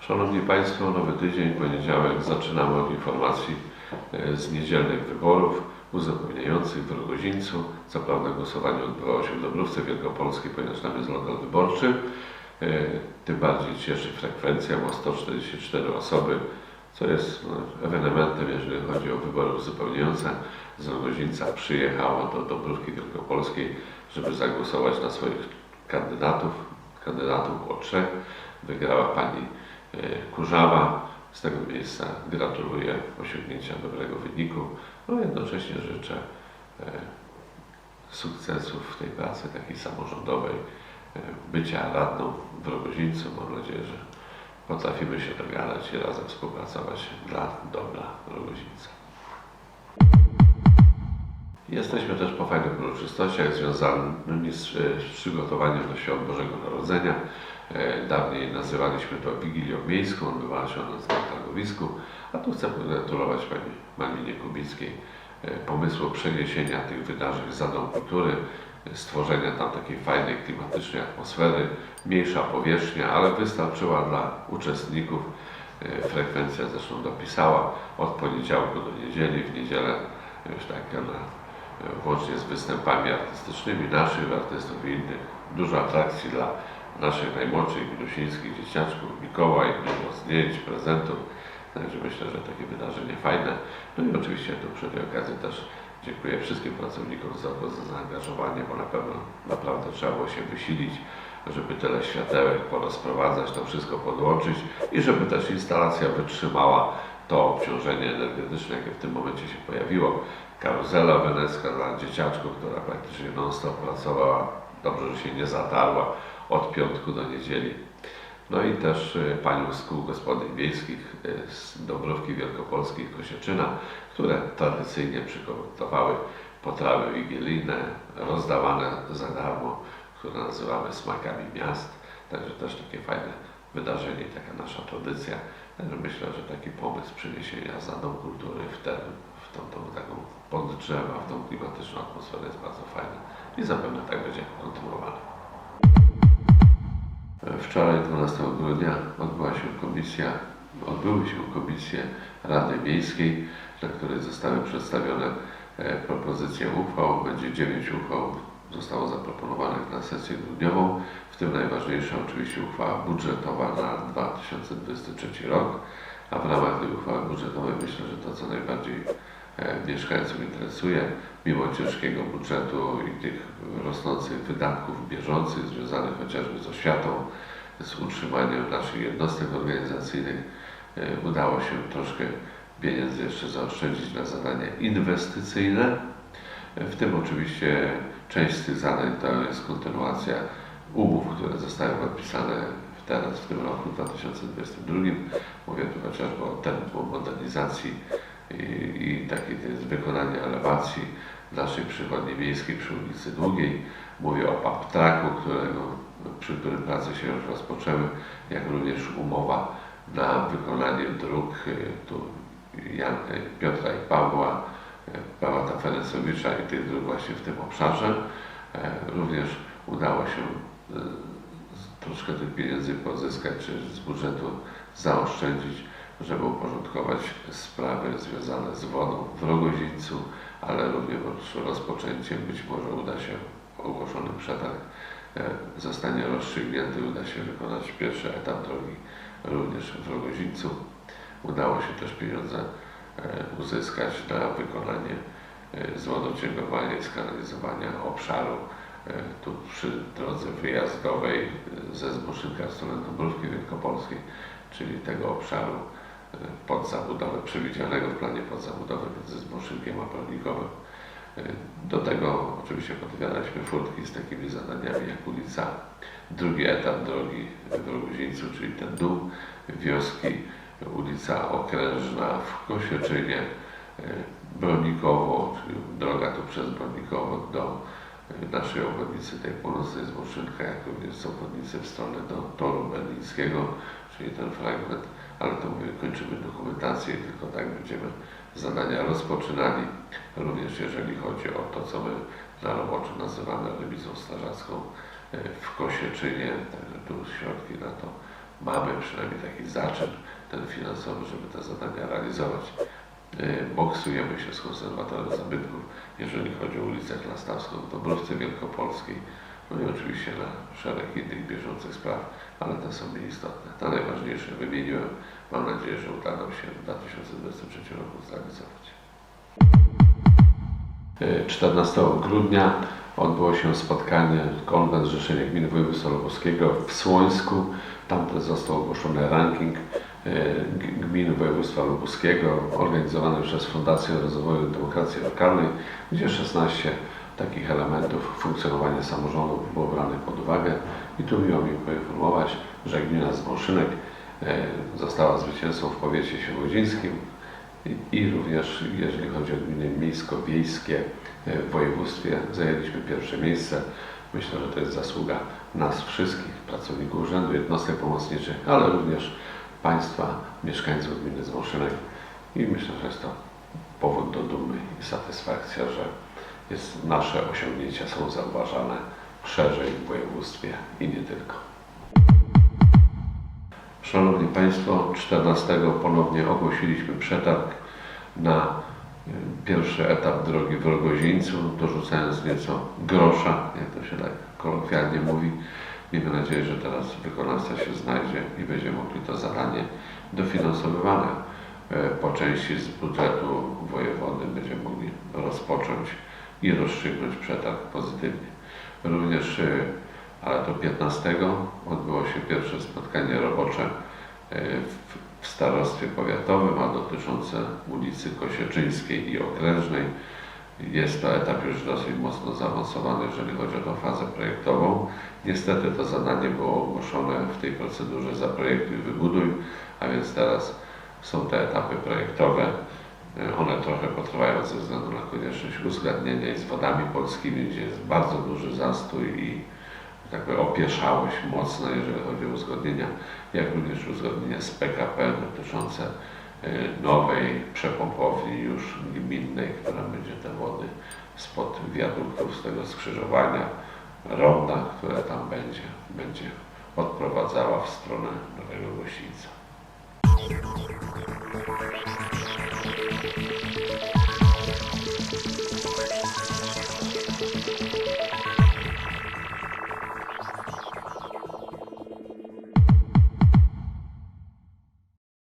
Szanowni Państwo, nowy tydzień, poniedziałek, zaczynamy od informacji e, z niedzielnych wyborów uzupełniających w Rogozińcu. Co prawda głosowanie odbywało się w Dobrówce Wielkopolskiej, ponieważ tam jest lokal wyborczy. E, Tym bardziej cieszy frekwencja, bo 144 osoby, co jest no, ewenementem, jeżeli chodzi o wybory uzupełniające. Z Rogozińca przyjechało do Dobrówki Wielkopolskiej, żeby zagłosować na swoich kandydatów. Kandydatów było trzech. Wygrała pani e, Kurzawa. Z tego miejsca gratuluję osiągnięcia dobrego wyniku, no jednocześnie życzę e, sukcesów w tej pracy takiej samorządowej, e, bycia radną w Rogozińcu. Mam nadzieję, że potrafimy się dogadać i razem współpracować dla dobra Rogozińca. Jesteśmy też po fajnych uroczystościach związanymi z, z przygotowaniem do Świąt Bożego Narodzenia. E, Dawniej nazywaliśmy to Wigilią Miejską, odbywała się ona na targowisku, a tu chcę pogratulować Pani Malwinie Kubickiej e, pomysłu przeniesienia tych wydarzeń za Dom Kultury, stworzenia tam takiej fajnej, klimatycznej atmosfery, mniejsza powierzchnia, ale wystarczyła dla uczestników. E, Frekwencja zresztą dopisała od poniedziałku do niedzieli, w niedzielę już tak na włącznie z występami artystycznymi naszych artystów i innych. Dużo atrakcji dla naszych najmłodszych minusińskich dzieciaczków, Mikołaj, dużo zdjęć, prezentów. Także myślę, że takie wydarzenie fajne. No i oczywiście tu przy tej okazji też dziękuję wszystkim pracownikom z ZOKO za zaangażowanie, bo na pewno naprawdę trzeba było się wysilić, żeby tyle światełek porozprowadzać, to wszystko podłączyć i żeby też instalacja wytrzymała to obciążenie energetyczne, jakie w tym momencie się pojawiło. Karuzela wenecka dla dzieciaczków, która praktycznie non-stop pracowała, dobrze, że się nie zatarła od piątku do niedzieli. No i też y, panią z kół gospodyń wiejskich y, z Dąbrówki Wielkopolskiej Kosieczyna, które tradycyjnie przygotowały potrawy wigilijne, rozdawane za darmo, które nazywamy smakami miast. Także też takie fajne wydarzenie i taka nasza tradycja. Także myślę, że taki pomysł przeniesienia za Dom Kultury w teren, w tą, tą taką pod drzewa, w tą klimatyczną atmosferę jest bardzo fajny i zapewne tak będzie kontynuowany. Wczoraj, 12 grudnia, odbyła się komisja, odbyły się komisje Rady Miejskiej, na której zostały przedstawione e, propozycje uchwał. Będzie dziewięć uchwał zostało zaproponowanych na sesję grudniową, w tym najważniejsza oczywiście uchwała budżetowa na 2023 rok, a w ramach tej uchwały budżetowej myślę, że to co najbardziej mieszkańców interesuje, mimo ciężkiego budżetu i tych rosnących wydatków bieżących związanych chociażby z oświatą, z utrzymaniem naszych jednostek organizacyjnych, e, udało się troszkę pieniędzy jeszcze zaoszczędzić na zadania inwestycyjne. W tym oczywiście część z tych zadań to jest kontynuacja umów, które zostały podpisane teraz, w tym roku 2022. Mówię tu chociażby o tempo modernizacji i, i takiej to jest wykonania elewacji naszej przychodni miejskiej przy ulicy Długiej. Mówię o PAP-traku, którego, przy którym prace się już rozpoczęły, jak również umowa na wykonanie dróg y, tu Jan, Piotra i Pawła, Pawła Ferencewicza i tych dróg właśnie w tym obszarze. E, Również udało się z- troszkę tych pieniędzy pozyskać, czy z budżetu zaoszczędzić, żeby uporządkować sprawy związane z wodą w Rogozińcu, ale również rozpoczęciem być może uda się ogłoszony przetarg e, zostanie rozstrzygnięty, uda się wykonać pierwszy etap drogi również w Rogozińcu. Udało się też pieniądze e, uzyskać na wykonanie e, zwodociągowania i skanalizowania obszaru tu przy drodze wyjazdowej ze Zboczynka w stronę Dąbrówki Wielkopolskiej, czyli tego obszaru pod zabudowę, przewidzianego w planie pod zabudowę między Zboczynkiem a Prolnikowem. E, Do tego oczywiście podpowiadaliśmy furtki z takimi zadaniami jak ulica, drugi etap drogi w Rogozińcu, czyli ten dół wioski, ulica Okrężna w Kosieczynie, e, Bronikowo, czyli droga tu przez Bronikowo do naszej obwodnicy, tej północnej z Moszynka, jak również z obwodnicy w stronę do toru berlińskiego, czyli ten fragment, ale to mówię, kończymy dokumentację i tylko tak będziemy zadania rozpoczynali. Również jeżeli chodzi o to, co my na roboczo nazywamy rewizją strażacką e, w Kosieczynie, także tu środki na to mamy, przynajmniej taki zaczep ten finansowy, żeby te zadania realizować. E, Boksujemy się z konserwatorem zabytków, jeżeli chodzi o ulicę Klastawską w Dobrowce Wielkopolskiej, no i oczywiście na szereg innych bieżących spraw, ale te są mniej istotne. Te najważniejsze wymieniłem. Mam nadzieję, że uda nam się w 2023 roku zrealizować. E, 14 grudnia odbyło się spotkanie Konwent Zrzeszenia Gmin Województwa Lubowskiego w Słońsku. Tam też został ogłoszony ranking e, gmin województwa lubuskiego organizowany przez Fundację Rozwoju Demokracji Lokalnej, gdzie 16 takich elementów funkcjonowania samorządów było branych pod uwagę. I tu miło mi poinformować, że gmina Zmoszynek e, została zwycięzcą w powiecie świebodzińskim i również jeżeli chodzi o gminy miejsko-wiejskie e, w województwie zajęliśmy pierwsze miejsce. Myślę, że to jest zasługa nas wszystkich, pracowników urzędu, jednostek pomocniczych, ale również Państwa, mieszkańców gminy Zmoszynek i myślę, że jest to powód do dumy i satysfakcja, że jest, nasze osiągnięcia są zauważane szerzej w województwie i nie tylko. Szanowni Państwo, 14 ponownie ogłosiliśmy przetarg na y, pierwszy etap drogi w Rogozińcu, dorzucając nieco grosza, jak to się tak kolokwialnie mówi. Miejmy nadzieję, że teraz wykonawca się znajdzie i będziemy mogli to zadanie dofinansowywane e, po części z budżetu wojewody będziemy mogli rozpocząć i rozstrzygnąć przetarg pozytywnie. Również e, ale to 15 odbyło się pierwsze spotkanie robocze e, w, starostwie powiatowym, a dotyczące ulicy Kosieczyńskiej i Okrężnej. Jest to etap już dosyć mocno zaawansowany, jeżeli chodzi o tę fazę projektową. Niestety to zadanie było ogłoszone w tej procedurze zaprojektuj, wybuduj, a więc teraz są te etapy projektowe. E, One trochę potrwają ze względu na konieczność uzgadnienia i z wodami polskimi, gdzie jest bardzo duży zastój i powiem, opieszałość mocna, jeżeli chodzi o uzgodnienia, jak również uzgodnienia z PKP dotyczące e, nowej przepompowni już gminnej, która będzie te wody spod wiaduktów, z tego skrzyżowania, ronda, które tam będzie, będzie odprowadzała w stronę Nowego Gościńca.